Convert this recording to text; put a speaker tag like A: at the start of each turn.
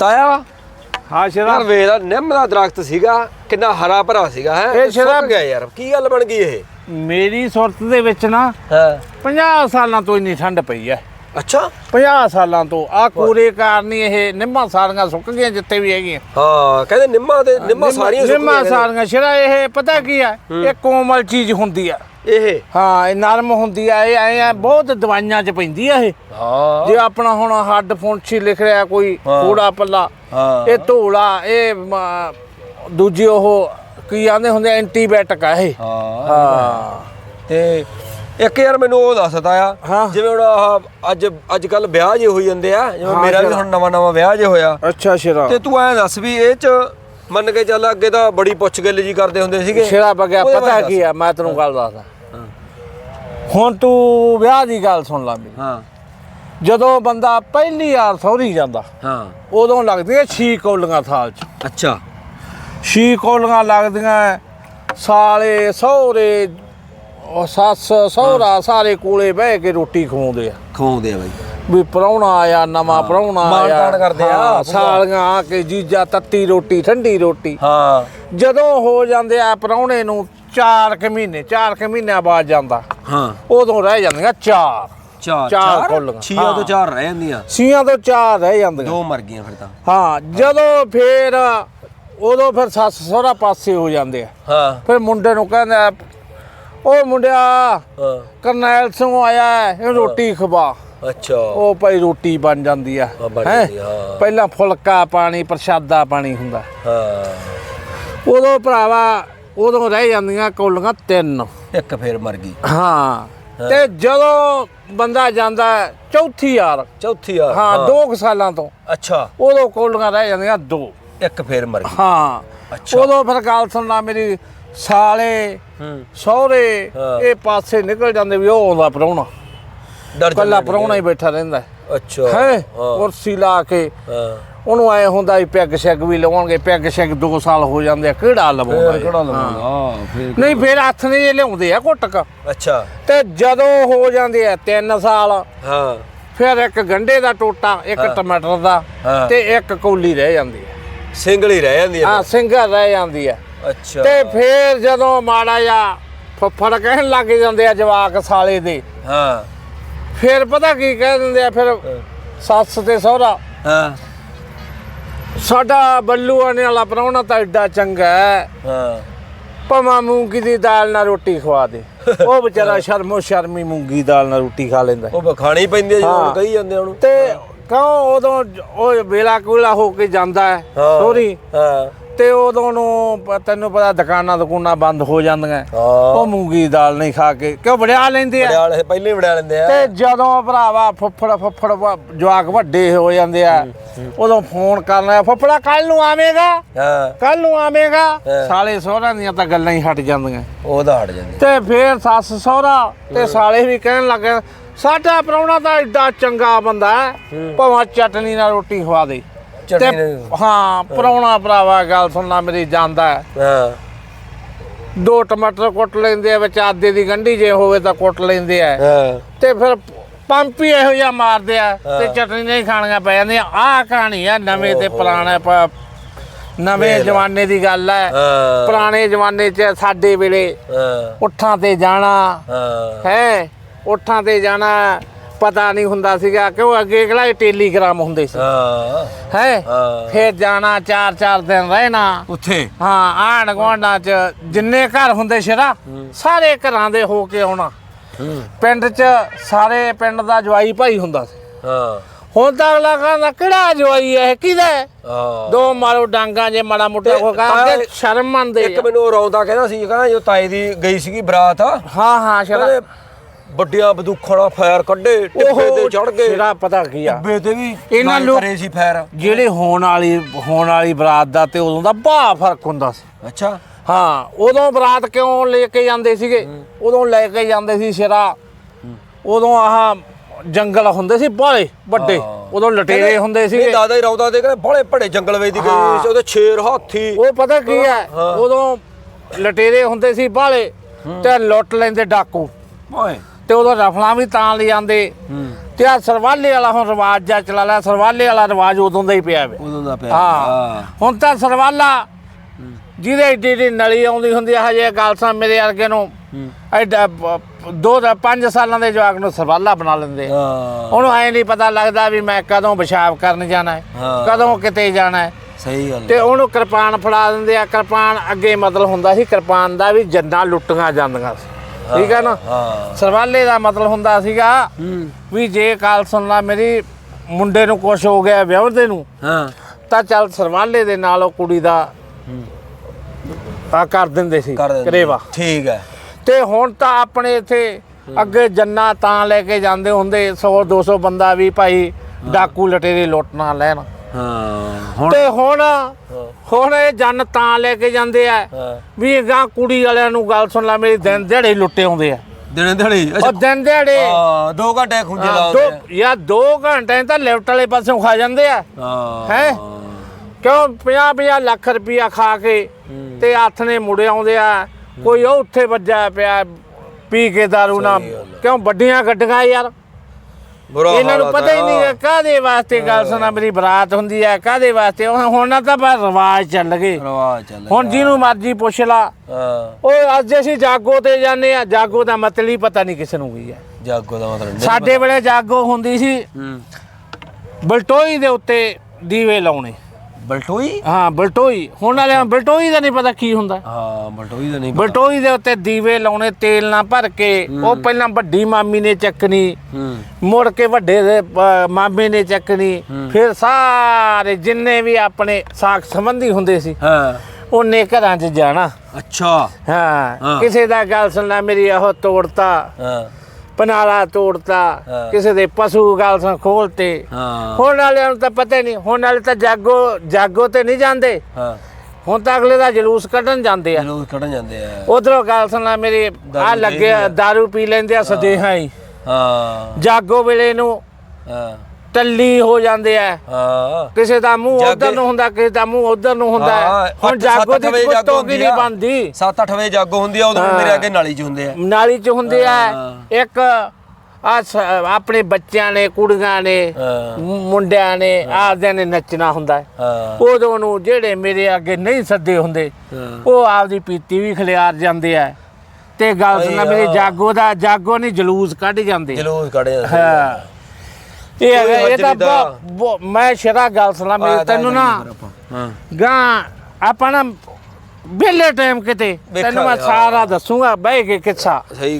A: ਤਾਇਆ
B: ਹਾਂ ਸ਼ਰਾ।
A: ਯਾਰ ਵੇਲਾ ਨਿੰਮ ਦਾ ਦਰਖਤ ਸੀਗਾ ਕਿੰਨਾ ਹਰਾ ਭਰਾ ਸੀਗਾ ਹੈ?
B: ਇਹ ਸ਼ਰਾਬ-
A: ਗਿਆ ਯਾਰ। ਕੀ ਗੱਲ ਬਣ ਗਈ ਇਹ?
B: ਮੇਰੀ ਸੁਰਤ ਦੇ ਵਿੱਚ ਨਾ
A: ਹਾਂ।
B: 50 ਸਾਲਾਂ ਤੋਂ ਇੰਨੀ ਠੰਡ ਪਈ ਐ।
A: ਅੱਛਾ।
B: 50 ਸਾਲਾਂ ਤੋਂ। ਆ ਕੂੜੇ ਕਾਰਨ ਹੀ ਇਹ ਨਿੰਮਾਂ ਸਾਰੀਆਂ ਸੁੱਕ ਗਈਆਂ ਜਿੱਥੇ ਵੀ ਹੈਗੀਆਂ।
A: ਹਾਂ ਕਹਿੰਦੇ ਨਿੰਮਾਂ ਦੇ ਨਿੰਮਾਂ ਸਾਰੀਆਂ ਸੁੱਕ
B: ਨਿੰਮਾਂ
A: ਗਈਆਂ
B: ਸਾਰੀਆਂ। ਸ਼ਰਾ ਇਹ ਪਤਾ ਕੀ ਆ ਇਹ ਕੋਮਲ ਚੀਜ਼ ਹੁੰਦੀ ਆ
A: ਨੇ। ਇਹ?
B: ਹਾਂ ਇਹ ਨਰਮ ਹੁੰਦੀ ਆ ਇਹ ਐ ਆ ਬਹੁਤ ਦਵਾਈਆਂ 'ਚ ਪੈਂਦੀ ਆ ਇਹ।
A: ਹਾਂ।
B: ਜੇ ਆਪਣਾ ਹੁਣ ਹੱਡ ਫੁੰਛੀ ਲਿਖ ਰਿਹਾ ਕੋਈ। ਕੂੜਾ ਪੱਲਾ ਇਹ ਧੂੜਾ ਇਹ ਦੂਜੀ ਉਹ ਕੀ ਆਂਦੇ ਹੁੰਦੇ ਐਂਟੀਬਾਇਓਟਿਕ ਆ ਇਹ।
A: ਹਾਂ
B: ਹਾਂ।
A: ਤੇ ਇੱਕ ਯਾਰ ਮੈਨੂੰ ਉਹ ਦੱਸਦਾ ਆ। ਜਿਵੇਂ ਹੁਣ ਆਹ ਅੱਜ ਅੱਜ ਕੱਲ ਵਿਆਹ ਜੇ ਹੋਈ ਜਾਂਦੇ ਆ ਜਿਵੇਂ ਮੇਰਾ ਵੀ। ਹੁਣ ਨਵਾਂ ਨਵਾਂ ਵਿਆਹ ਜੇ ਹੋਇਆ।
B: ਅੱਛਾ ਸ਼ਰਾ।
A: ਤੇ ਤੂੰ ਐਂ ਦੱਸ ਵੀ ਇਹ ਚ ਮੰਨ ਕੇ ਚੱਲ ਅੱਗੇ ਤਾਂ ਬੜੀ ਪੁੱਛ ਗਿੱਲ ਜੀ ਕਰਦੇ ਹੁੰਦੇ ਸੀਗੇ।
B: ਸ਼ਰਾ ਬਗਿਆ
A: ਉਹਦੇ
B: ਪਤਾ
A: ਬਾਰੇ
B: ਕੀ ਆ? ਮੈਂ ਤੈਨੂੰ ਗੱਲ ਦੱਸਦਾ। ਹੁਣ ਤੂੰ ਵਿਆਹ ਦੀ ਗੱਲ ਸੁਣ ਲਾ ਮੇਰੀ।
A: ਹਾਂ।
B: ਜਦੋਂ ਬੰਦਾ ਪਹਿਲੀ ਵਾਰ ਸਹੁਰੀ ਜਾਂਦਾ
A: ਹਾਂ।
B: ਉਦੋਂ ਲੱਗਦੀਆਂ ਛੀ ਕੌਲੀਆਂ ਥਾਲ 'ਚ।
A: ਅੱਛਾ।
B: ਛੀ ਕੌਲੀਆਂ ਲੱਗਦੀਆਂ ਸਾਲੇ ਸਹੁਰੇ ਉਹ ਸੱਸ ਸਹੁਰਾ ਸਾਰੇ ਕੋਲੇ ਬਹਿ ਕੇ ਰੋਟੀ ਖਵਾਉਂਦੇ ਆ।
A: ਖਵਾਉਂਦੇ ਆ ਬਾਈ।
B: ਵੀ ਪ੍ਰਾਹੁਣਾ ਆਇਆ ਨਵਾਂ ਪ੍ਰਾਹੁਣਾ
A: ਮਾਣ
B: ਆਇਆ।
A: ਤਾਣ ਕਰਦੇ ਆ,
B: ਹਾਂ,
A: ਪੂਰਾ।
B: ਸਾਲੀਆਂ ਆ ਕੇ ਜੀਜਾ ਤੱਤੀ ਰੋਟੀ ਠੰਡੀ ਰੋਟੀ।
A: ਹਾਂ।
B: ਜਦੋਂ ਹੋ ਜਾਂਦੇ ਆ ਪ੍ਰਾਹੁਣੇ ਨੂੰ 4 ਕੁ ਮਹੀਨੇ 4 ਕੁ ਮਹੀਨਿਆਂ ਬਾਅਦ ਜਾਂਦਾ।
A: ਹਾਂ।
B: ਉਦੋਂ ਰਹਿ ਜਾਂਦੀਆਂ ਚਾਰ।
A: ਚਾਰ?
B: ਚਾਰ ਕੌਲੀਆਂ।
A: ਛੀਆਂ ਤੋਂ
B: ਹਾਂ।
A: ਚਾਰ ਰਹਿ ਜਾਂਦੀਆਂ?
B: ਸੀਆਂ ਤੋਂ ਚਾਰ ਰਹਿ ਜਾਂਦੀਆਂ।
A: ਦੋ ਮਰ ਗਈਆਂ ਫਿਰ ਤਾਂ।
B: ਹਾਂ ਜਦੋਂ ਫੇਰ ਉਦੋਂ ਫਿਰ ਸੱਸ ਸਹੁਰਾ ਪਾਸੇ ਹੋ ਜਾਂਦੇ ਆ।
A: ਹਾਂ।
B: ਫਿਰ ਮੁੰਡੇ ਨੂੰ ਕਹਿੰਦਾ ਉਹ ਮੁੰਡਿਆ
A: ਹਾਂ।
B: ਕਰਨੈਲ ਸਿੰਘ ਆਇਆ ਹੈ, ਇਹਨੂੰ ਰੋਟੀ ਖਵਾ।
A: ਅੱਛਾ।
B: ਉਹ ਭਾਈ ਰੋਟੀ ਬਣ ਜਾਂਦੀ ਆ
A: ਹਾਂ, ਬਣ
B: ਹੈਂ?
A: ਜਾਂਦੀ ਆ, ਹਾਂ।
B: ਪਹਿਲਾਂ ਫੁਲਕਾ ਪਾਣੀ ਪ੍ਰਸ਼ਾਦਾ ਪਾਣੀ ਹੁੰਦਾ।
A: ਹਾਂ।
B: ਉਦੋਂ ਭਰਾਵਾ ਉਦੋਂ ਰਹਿ ਜਾਂਦੀਆਂ ਕੌਲੀਆਂ ਤਿੰਨ।
A: ਇੱਕ ਫੇਰ ਮਰ ਗਈ।
B: ਹਾਂ। ਤੇ ਜਦੋਂ ਬੰਦਾ ਜਾਂਦਾ ਚੌਥੀ ਯਾਰ
A: ਚੌਥੀ ਆ
B: ਹਾਂ 2 ਸਾਲਾਂ ਤੋਂ
A: ਅੱਛਾ।
B: ਉਦੋਂ ਕੌਲੀਆਂ ਰਹਿ ਜਾਂਦੀਆਂ ਦੋ।
A: ਇੱਕ ਫੇਰ ਮਰ ਗਈ।
B: ਹਾਂ।
A: ਅੱਛਾ।
B: ਉਦੋਂ ਫਿਰ ਗੱਲ ਸੁਣਨਾ ਮੇਰੀ ਸਾਲੇ
A: ਹੂੰ।
B: ਸਹੁਰੇ
A: ਹਾਂ।
B: ਇਹ ਪਾਸੇ ਨਿਕਲ ਜਾਂਦੇ ਵੀ ਉਹ ਆਉਂਦਾ ਪ੍ਰਾਹੁਣਾ ਕੱਲਾ
A: ਜਾਂਦੇ
B: ਪ੍ਰਾਹੁਣਾ ਹੀ ਬੈਠਾ ਰਹਿੰਦਾ।
A: ਅੱਛਾ
B: ਹੈ ਕੁਰਸੀ ਲਾ ਕੇ। ਉਹਨੂੰ ਐ ਹੁੰਦਾ ਵੀ ਪੈਗ ਸ਼ੈਗ ਵੀ ਲਵਾਉਣਗੇ ਪੈਗ ਸ਼ੈਗ 2 ਸਾਲ ਹੋ ਜਾਂਦੇ ਆ ਕਿਹੜਾ ਲਵਾਉਂਦਾ?
A: ਕਿਹੜਾ। ਲਵਾਉਂਦਾ ਹਾਂ। ਫੇਰ
B: ਨਹੀਂ ਫਿਰ ਹੱਥ ਨੇ ਲਿਆਉਂਦੇ ਆ ਘੁੱਟਕ।
A: ਅੱਛਾ।
B: ਤੇ ਜਦੋਂ ਹੋ ਜਾਂਦੇ ਆ 3 ਸਾਲ
A: ਹਾਂ।
B: ਫਿਰ ਇੱਕ ਗੰਡੇ ਦਾ ਟੋਟਾ ਇੱਕ। ਟਮਾਟਰ ਦਾ। ਤੇ ਇੱਕ ਕੌਲੀ ਰਹਿ ਜਾਂਦੀ ਹੈ
A: ਸਿੰਗਲ ਹੀ ਰਹਿ ਜਾਂਦੀ
B: ਹਾਂ
A: ਹੈ
B: ਸਿੰਗਰ ਰਹਿ ਜਾਂਦੀ ਹੈ
A: ਅੱਛਾ।
B: ਤੇ ਫਿਰ ਜਦੋਂ ਮਾੜਾ ਜਾ ਫੁੱਫੜ ਕਹਿਣ ਲੱਗ ਜਾਂਦੇ ਆ ਜਵਾਕ ਸਾਲੇ ਦੇ
A: ਹਾਂ।
B: ਫਿਰ ਪਤਾ ਕੀ ਕਹਿ ਦਿੰਦੇ ਆ ਫਿਰ ਸੱਸ ਤੇ ਸਹੁਰਾ।
A: ਹਾਂ।
B: ਸਾਡਾ ਬੱਲੂ ਆਣੇ ਵਾਲਾ ਪ੍ਰਾਹੁਣਾ ਤਾਂ ਐਡਾ ਚੰਗਾ ਹੈ।
A: ਹਾਂ।
B: ਭਮਾ ਮੂੰਗੀ ਦੀ ਦਾਲ ਨਾਲ ਰੋਟੀ ਖਵਾ ਦੇ। ਉਹ ਵਿਚਾਰਾ ਸ਼ਰਮੋ ਸ਼ਰਮੀ ਮੂੰਗੀ ਦਾਲ ਨਾਲ ਰੋਟੀ ਖਾ ਲੈਂਦਾ
A: ਉਹ ਖਾਣੀ ਪੈਂਦੀ ਹੈ ਜੀ ਹੁਣ
B: ਹਾਂ।
A: ਕਹੀ ਜਾਂਦੇ ਉਹਨੂੰ।
B: ਤੇ ਕਹੋ ਉਦੋਂ ਜ- ਉਹ ਵੇਲਾ ਕੂਲਾ ਹੋ ਕੇ ਜਾਂਦਾ ਹੈ।
A: ਹਾਂ।
B: ਸੋਰੀ
A: ਹਾਂ।
B: ਤੇ ਉਦੋਂ ਨੂੰ ਪ- ਤੈਨੂੰ ਪਤਾ ਦੁਕਾਨਾਂ ਦੁਕਾਨਾਂ ਬੰਦ ਹੋ ਜਾਂਦੀਆਂ।
A: ਹਾਂ।
B: ਉਹ ਮੂੰਗੀ ਦੀ ਦਾਲ ਨਹੀਂ ਖਾ ਕੇ ਕਿਉਂ ਵੜਿਆ ਲੈਂਦੇ ਆ?
A: ਵੜਿਆਲ ਪਹਿਲੇ ਹੀ ਵੜਿਆ ਲੈਂਦੇ ਆ।
B: ਤੇ ਜਦੋਂ ਭਰਾਵਾ ਫੁੱਫੜ ਫੁੱਫੜ ਵਾ- ਜਵਾਕ ਵੱਡੇ ਹੋ ਜਾਂਦੇ ਆ ਉਦੋਂ ਫੋਨ ਕਰਨਾ ਫੁੱਫੜਾ ਕੱਲ ਨੂੰ ਆਵੇਂਗਾ?
A: ਹਾਂ।
B: ਕੱਲ ਨੂੰ ਆਵੇਂਗਾ?
A: ਹਾਂ।
B: ਸਾਲੇ ਸਹੁਰਿਆਂ ਦੀਆਂ ਤਾਂ ਗੱਲਾਂ ਹੀ ਹਟ ਜਾਂਦੀਆਂ।
A: ਉਹਦਾ ਹਟ ਜਾਂਦੀ
B: ਤੇ ਫੇਰ ਸੱਸ ਸਹੁਰਾ ਤੇ ਸਾਲੇ ਵੀ ਕਹਿਣ ਲੱਗੇ ਸਾਡਾ ਪ੍ਰਾਹੁਣਾ ਤਾਂ ਐਡਾ ਚੰਗਾ ਬੰਦਾ ਹੈ। ਭਾਵੇਂ ਚਟਨੀ ਨਾਲ ਰੋਟੀ ਖਵਾ ਦੇ।
A: ਚਟਨੀ ਨਾਲ-
B: ਹਾਂ ਪ੍ਰਾਹੁਣਾ ਭਰਾਵਾ ਗੱਲ ਸੁਣਨਾ ਮੇਰੀ ਜਾਂਦਾ ਹੈ। ਦੋ ਟਮਾਟਰ ਕੁੱਟ ਲੈਂਦੇ ਆ ਵਿੱਚ ਆਦੇ ਦੀ ਗੰਢੀ ਜੇ ਹੋਵੇ ਤਾਂ ਕੁੱਟ ਲੈਂਦੇ ਆ। ਤੇ ਫਿਰ ਪੰਪ ਹੀ ਇਹੋ ਜਿਹਾ ਮਾਰਦੇ ਆ ਤੇ। ਚਟਨੀ ਨਹੀਂ ਖਾਣੀਆਂ ਪੈ ਜਾਂਦੀਆਂ। ਆਹ ਕਹਾਣੀ ਆ ਨਵੇਂ ਤੇ। ਪੁਰਾਣੇ ਨਵੇਂ। ਜ਼ਮਾਨੇ ਦੀ ਗੱਲ ਹੈ। ਪੁਰਾਣੇ ਜ਼ਮਾਨੇ 'ਚ ਸਾਡੇ ਵੇਲੇ ਉੱਠਾਂ ਤੇ ਜਾਣਾ
A: ਹੈ
B: ਉੱਠਾਂ ਤੇ ਜਾਣਾ ਪਤਾ ਨਹੀਂ ਹੁੰਦਾ ਸੀਗਾ ਕਿਉਂ ਅੱਗੇ ਕਿਹੜਾ ਇਹ ਟੈਲੀਗ੍ਰਾਮ ਹੁੰਦੇ ਸੀ।
A: ਹਾਂ।
B: ਹੈ?
A: ਹਾਂ।
B: ਫਿਰ ਜਾਣਾ ਚਾਰ ਚਾਰ ਦਿਨ ਰਹਿਣਾ।
A: ਉੱਥੇ?
B: ਹਾਂ ਆਂਢ ਗੁਆਂਢਾਂ 'ਚ ਜਿੰਨੇ ਘਰ ਹੁੰਦੇ ਸ਼ਰਾ ਸਾਰੇ ਘਰਾਂ ਦੇ ਹੋ ਕੇ ਆਉਣਾ।
A: ਹੂੰ।
B: ਪਿੰਡ 'ਚ ਸਾਰੇ ਪਿੰਡ ਦਾ ਜਵਾਈ ਭਾਈ ਹੁੰਦਾ ਸੀ।
A: ਹਾਂ।
B: ਹੁਣ ਤਾਂ ਅਗਲਾ ਕਹਿੰਦਾ ਕਿਹੜਾ ਜਵਾਈ ਹੈ ਕਿਹਦਾ ਹੈ?
A: ਹਾਂ।
B: ਦੋ ਮਾਰੋ ਡਾਂਗਾ ਜੇ ਮਾੜਾ ਮੋਟਾ
A: ਤੇ
B: ਹੋ ਕਰਦੇ ਸ਼ਰਮ ਮੰਨਦੇ
A: ਇੱਕ
B: ਆ।
A: ਮੈਨੂੰ ਉਹ ਰੌਂਦਾ ਕਹਿੰਦਾ ਸੀ ਕਹਿੰਦਾ ਜੋ ਤਾਏ ਦੀ ਗਈ ਸੀਗੀ ਬਰਾਤ।
B: ਹਾਂ ਹਾਂ ਸ਼ਰਾ
A: ਕਹਿੰਦੇ ਵੱਡੀਆਂ ਬੰਦੂਖਾਂ ਫਾਇਰ ਕੱਢੇ ਟਿੱਬੇ ਤੇ ਚੜ ਗਏ।
B: ਸ਼ਰਾ ਪਤਾ ਕੀ ਆ।
A: ਟਿੱਬੇ ਤੇ ਵੀ
B: ਇਹਨਾਂ ਲੋਕ-
A: ਕਰੇ ਸੀ ਫਾਇਰ।
B: ਜਿਹੜੇ ਹੋਣ ਵਾਲੀ ਹੋਣ ਵਾਲੀ ਬਰਾਤ ਦਾ ਤੇ ਉਦੋਂ ਦਾ ਬੜਾ ਫ਼ਰਕ ਹੁੰਦਾ ਸੀ।
A: ਅੱਛਾ।
B: ਹਾਂ ਉਦੋਂ ਬਰਾਤ ਕਿਉਂ ਲੈ ਕੇ ਜਾਂਦੇ ਸੀਗੇ? ਉਦੋਂ ਲੈ ਕੇ ਜਾਂਦੇ ਸੀ ਸ਼ਰਾ। ਉਦੋਂ ਆਹ ਜੰਗਲ ਹੁੰਦੇ ਸੀ ਬਾਲੇ ਵੱਡੇ। ਉਦੋਂ ਲਟੇਰੇ ਹੁੰਦੇ
A: ਨਹੀਂ,
B: ਸੀਗੇ
A: ਦਾਦਾ ਹੀ ਰੌਂਦਾ ਦੇ ਕਹਿੰਦੇ ਬੜੇ ਭੜੇ ਜੰਗਲ ਵੇਚ ਦੀ ਸੀ ਉਹਦੇ ਸ਼ੇਰ ਹਾਥੀ।
B: ਉਹ ਪਤਾ ਕੀ ਹਾਂ। ਉਦੋਂ ਲਟੇਰੇ ਹੁੰਦੇ ਸੀ ਬਾਲੇ ਤੇ ਲੁੱਟ ਲੈਂਦੇ ਡਾਕੂ।
A: ਓਏ।
B: ਤੇ ਉਦੋਂ ਰਫਲਾਂ ਵੀ ਤਾਂ ਜਾਂਦੇ ਤੇ ਆ ਸਰਵਾਲੇ ਵਾਲਾ ਹੁਣ ਰਿਵਾਜ ਜਾ ਚਲਾ ਲਿਆ। ਸਰਵਾਲੇ ਵਾਲਾ ਰਿਵਾਜ ਉਦੋਂ ਦਾ ਹੀ ਪਿਆ ਵੇ।
A: ਉਦੋਂ ਦਾ ਪਿਆ।
B: ਹਾਂ। ਹੁਣ ਤਾਂ ਸਰਵਾਲਾ ਜਿਹਦੇ ਏਡੀ ਏਡੀ ਨਲੀ ਆਉਂਦੀ ਹੁੰਦੀ ਆ ਹਜੇ ਗੱਲ ਸਾਂ ਮੇਰੇ ਵਰਗੇ ਨੂੰ। ਐਡਾ ਦੋ ਦਾ ਪੰਜ ਸਾਲਾਂ ਦੇ ਜਵਾਕ ਨੂੰ ਸਰਵਾਲਾ ਬਣਾ ਲੈਂਦੇ। ਉਹਨੂੰ ਐ ਨਹੀਂ ਪਤਾ ਲੱਗਦਾ ਵੀ ਮੈਂ ਕਦੋਂ ਪਿਸ਼ਾਬ ਕਰਨ ਜਾਣਾ ਹੈ। ਕਦੋਂ ਕਿਤੇ ਜਾਣਾ ਹੈ।
A: ਸਹੀ ਗੱਲ
B: ਤੇ ਉਹਨੂੰ ਕਿਰਪਾਨ ਫੜਾ ਦਿੰਦੇ ਆ। ਕਿਰਪਾਨ ਅੱਗੇ ਮਤਲਬ ਹੁੰਦਾ ਸੀ ਕਿਰਪਾਨ ਦਾ ਵੀ ਜੰਦਾਂ ਲੁੱਟੀਆਂ ਜਾਂਦੀਆਂ ਸੀ। ਠੀਕ ਹੈ ਨਾ?
A: ਹਾਂ।
B: ਸਰਵਾਲੇ ਦਾ ਮਤਲਬ ਹੁੰਦਾ ਸੀਗਾ ਵੀ ਜੇ ਕਾਲ ਸੁਣਨਾ ਮੇਰੀ ਮੁੰਡੇ ਨੂੰ ਕੁਛ ਹੋ ਗਿਆ ਵਿਆਹਦੇ ਨੂੰ
A: ਹਾਂ।
B: ਤਾਂ ਚੱਲ ਸਰਵਾਲੇ ਦੇ ਨਾਲ ਉਹ ਕੁੜੀ ਦਾ ਆ ਕਰ ਦਿੰਦੇ ਸੀ ਕਰੇਵਾ।
A: ਠੀਕ ਹੈ
B: ਤੇ ਹੁਣ ਤਾਂ ਆਪਣੇ ਇੱਥੇ ਅੱਗੇ ਜੰਨਾ ਤਾਂ ਲੈ ਕੇ ਜਾਂਦੇ ਹੁੰਦੇ 100 200 ਬੰਦਾ ਵੀ ਭਾਈ ਡਾਕੂ ਲਟੇਰੇ ਲੁੱਟ ਨਾ ਲੈਣ।
A: ਹਾਂ। ਹੁਣ
B: ਤੇ ਹੁਣ ਹੁਣ ਇਹ ਜੰਨ ਤਾਂ ਲੈ ਕੇ ਜਾਂਦੇ ਆ ਵੀ ਗਾਂ ਕੁੜੀ ਵਾਲਿਆਂ ਨੂੰ ਗੱਲ ਸੁਣ ਲੈ ਮੇਰੀ ਦਿਨ ਦਿਹਾੜੇ ਲੁੱਟੇ ਆਉਂਦੇ ਆ।
A: ਦਿਨੇ ਦਿਹਾੜੀ?
B: ਉਹ ਦਿਨ ਦਿਹਾੜੇ।
A: ਹਾਂ 2 ਘੰਟੇ ਖੁੰਝੇ ਲਾਉਂਦੇ
B: ਦੋ ਜਾਂ 2 ਘੰਟੇ ਤਾਂ ਲਿਫਟ ਵਾਲੇ ਪਾਸੋਂ ਖਾ ਜਾਂਦੇ ਆ।
A: ਹਾਂ।
B: ਹੈਂ? ਕਿਉਂ? 50 50 ਲੱਖ ਰੁਪਇਆ ਖਾ ਕੇ ਤੇ ਹੱਥ ਨੇ ਮੁੜੇ ਆਉਂਦੇ ਆ। ਕੋਈ ਉਹ ਉੱਥੇ ਵੱਜਾ ਪਿਆ ਪੀ ਕੇ ਦਾਰੂ ਨਾ। ਕਿਉਂ? ਵੱਡੀਆਂ ਗੱਡੀਆਂ ਯਾਰ।
A: ਬੁਰਾ
B: ਇਹਨਾਂ ਨੂੰ
A: ਹਾਲ ਆ
B: ਪਤਾ ਹੀ ਨਹੀਂ ਕਾਦੇ ਵਾਸਤੇ ਗੱਲ ਸੁਣਾ ਮੇਰੀ ਬਰਾਤ ਹੁੰਦੀ ਹੈ ਕਾਦੇ ਵਾਸਤੇ? ਹੁਣ ਹੁਣ ਤਾਂ ਬਸ ਰਿਵਾਜ ਚੱਲ ਗਏ।
A: ਰਵਾਜ ਚੱਲ
B: ਹੁਣ ਜਿਹਨੂੰ ਮਰਜ਼ੀ ਪੁੱਛ ਲਾ।
A: ਹਾਂ।
B: ਉਹ ਅੱਜ ਅਸੀਂ ਜਾਗੋ ਤੇ ਜਾਂਦੇ ਆ ਜਾਗੋ ਦਾ ਮਤਲਬ ਹੀ ਪਤਾ ਨਹੀਂ ਕਿਸੇ ਨੂੰ ਕੀ ਹੈ।
A: ਜਾਗੋ ਦਾ ਮਤਲਬ ਨਹੀਂ
B: ਸਾਡੇ ਵੇਲੇ ਜਾਗੋ ਹੁੰਦੀ ਸੀ।
A: ਹੂੰ।
B: ਬਲਟੋਈ ਦੇ ਉੱਤੇ ਦੀਵੇ ਲਾਉਣੇ।
A: ਬਲਟੋਈ?
B: ਹਾਂ ਬਲਟੋਈ। ਹੁਣ ਵਾਲਿਆਂ ਨੂੰ ਬਲਟੋਈ ਦਾ ਨਹੀਂ ਪਤਾ ਕੀ ਹੁੰਦਾ।
A: ਹਾਂ ਬਲਟੋਈ ਦਾ ਨਹੀਂ ਪਤਾ।
B: ਬਲਟੋਈ ਦੇ ਉੱਤੇ ਦੀਵੇ ਲਾਉਣੇ ਤੇਲ ਨਾਲ ਭਰ ਕੇ ਉਹ ਪਹਿਲਾਂ ਵੱਡੀ ਮਾਮੀ ਨੇ ਚੱਕਣੀ ਮੁੜ ਕੇ ਵੱਡੇ ਦੇ ਅ, ਮਾਮੇ ਨੇ ਚੱਕਣੀ ਫਿਰ ਸਾਰੇ ਜਿੰਨੇ ਵੀ ਆਪਣੇ ਸਾਖ ਸੰਬੰਧੀ ਹੁੰਦੇ ਸੀ
A: ਹਾਂ।
B: ਉਹਨੇ ਘਰਾਂ 'ਚ ਜਾਣਾ।
A: ਅੱਛਾ।
B: ਹਾਂ।
A: ਹਾਂ।
B: ਕਿਸੇ ਦਾ ਗੱਲ ਸੁਣ ਲੈ ਮੇਰੀ ਉਹ ਤੋੜਤਾ।
A: ਹਾਂ।
B: ਪਨਾਲਾ ਤੋੜਤਾ
A: ਹਾਂ।
B: ਕਿਸੇ ਦੇ ਪਸ਼ੂ ਗੱਲ ਸੁਣ ਖੋਲਤੇ।
A: ਹਾਂ।
B: ਹੁਣ ਵਾਲਿਆਂ ਨੂੰ ਤਾਂ ਪਤਾ ਹੀ ਨਹੀਂ ਹੁਣ ਵਾਲੇ ਤਾਂ ਜਾਗੋ ਜਾਗੋ ਤੇ ਨਹੀਂ ਜਾਂਦੇ।
A: ਹਾਂ।
B: ਹੁਣ ਤਾਂ ਅਗਲੇ ਦਾ ਜਲੂਸ ਕੱਢਣ ਜਾਂਦੇ ਆ।
A: ਲੋਕ ਕੱਢਣ ਜਾਂਦੇ ਆ।
B: ਉਧਰੋਂ ਗੱਲ ਸੁਣਨਾ ਮੇਰੀ ਆ ਲੱਗੇ ਦਾਰੂ ਪੀ ਲੈਂਦੇ ਆ ਸਦੇਹਾਂ ਹੀ।
A: ਹਾਂ।
B: ਜਾਗੋ ਵੇਲੇ ਨੂੰ
A: ਹਾਂ।
B: ਟੱਲੀ ਹੋ ਜਾਂਦੇ ਆ।
A: ਹਾਂ।
B: ਕਿਸੇ ਦਾ ਮੂੰਹ ਉਧਰ ਨੂੰ ਹੁੰਦਾ ਕਿਸੇ ਦਾ ਮੂੰਹ ਉਧਰ ਨੂੰ ਹੁੰਦਾ। ਹੁਣ ਜਾਗੋ ਦੀ ਕੁੱਤੋਂ ਕੀ ਨਹੀਂ। ਬੰਦੀ
A: 7-8 ਵਜੇ ਜਾਗੋ ਹੁੰਦੀ ਆ ਉਦੋਂ। ਮੇਰੇ ਅੱਗੇ ਨਾਲੀ 'ਚ ਹੁੰਦੇ ਆ।
B: ਨਾਲੀ ਚ ਹੁੰਦੇ ਆ। ਇੱਕ ਆ ਆਪਣੇ ਬੱਚਿਆਂ ਨੇ ਕੁੜੀਆਂ ਨੇ ਮੁੰਡਿਆਂ ਨੇ ਆਪਦਿਆਂ ਨੇ ਨੱਚਣਾ ਹੁੰਦਾ। ਉਦੋਂ ਨੂੰ ਜਿਹੜੇ ਮੇਰੇ ਅੱਗੇ ਨਹੀਂ ਸੱਦੇ ਹੁੰਦੇ। ਉਹ ਆਪਦੀ ਪੀਤੀ ਵੀ ਖਲਿਆਰ ਜਾਂਦੇ ਆ। ਤੇ ਗੱਲ ਸੁਣਾ ਮੇਰੀ। ਜਾਗੋ ਦਾ ਜਾਗੋ ਨਹੀਂ ਜਲੂਸ ਕੱਢ ਜਾਂਦੇ।
A: ਜਲੂਸ ਕੱਢ ਜਾਂਦੇ।
B: ਹਾਂ। ਇਹ ਹੈਗਾ, ਤਾਂ ਮੈਂ ਸ਼ਰਾ ਗੱਲ ਸੁਣਾ ਮੇਰੀ ਤੈਨੂੰ ਨਾ
A: ਹਾਂ।
B: ਗਾਂ ਆਪਾਂ ਨਾ ਵਿਹਲੇ ਟਾਈਮ ਕਿਤੇ ਤੈਨੂੰ ਮੈਂ
A: ਹਾਂ।
B: ਸਾਰਾ ਦੱਸੂਗਾ ਬਹਿ ਕੇ ਕਿੱਸਾ।
A: ਸਹੀ ਗੱਲ।